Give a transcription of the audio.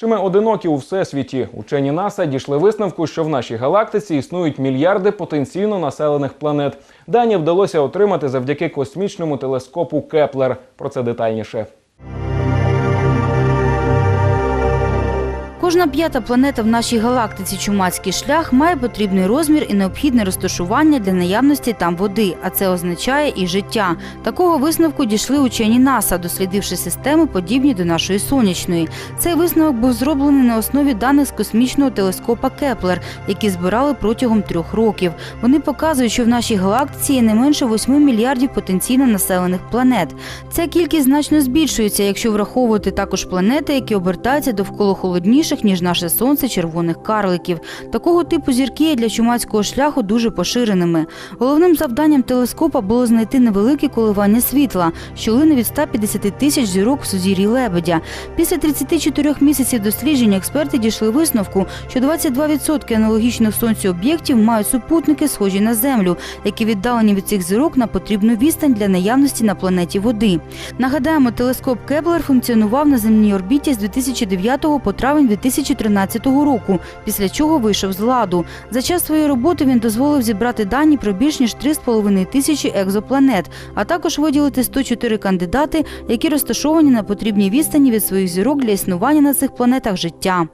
Чи ми одинокі у всесвіті? Учені НАСА дійшли висновку, що в нашій галактиці існують мільярди потенційно населених планет. Дані вдалося отримати завдяки космічному телескопу Кеплер. Про це детальніше. Кожна п'ята планета в нашій галактиці Чумацький шлях має потрібний розмір і необхідне розташування для наявності там води, а це означає і життя. Такого висновку дійшли учені НАСА, дослідивши системи, подібні до нашої сонячної. Цей висновок був зроблений на основі даних з космічного телескопа Кеплер, які збирали протягом трьох років. Вони показують, що в нашій галактиці є не менше 8 мільярдів потенційно населених планет. Ця кількість значно збільшується, якщо враховувати також планети, які обертаються довкола холодніших, ніж наше сонце червоних карликів. Такого типу зірки є для чумацького шляху дуже поширеними. Головним завданням телескопа було знайти невеликі коливання світла, що лине від 150 тисяч зірок в сузір'ї лебедя. Після 34 місяців досліджень експерти дійшли висновку, що 22% аналогічних сонцю об'єктів мають супутники, схожі на землю, які віддалені від цих зірок на потрібну відстань для наявності на планеті води. Нагадаємо, телескоп Кеплер функціонував на земній орбіті з 2009 по травень 2013 року, після чого вийшов з ладу. За час своєї роботи він дозволив зібрати дані про більш ніж 3,5 тисячі екзопланет, а також виділити 104 кандидати, які розташовані на потрібній відстані від своїх зірок для існування на цих планетах життя.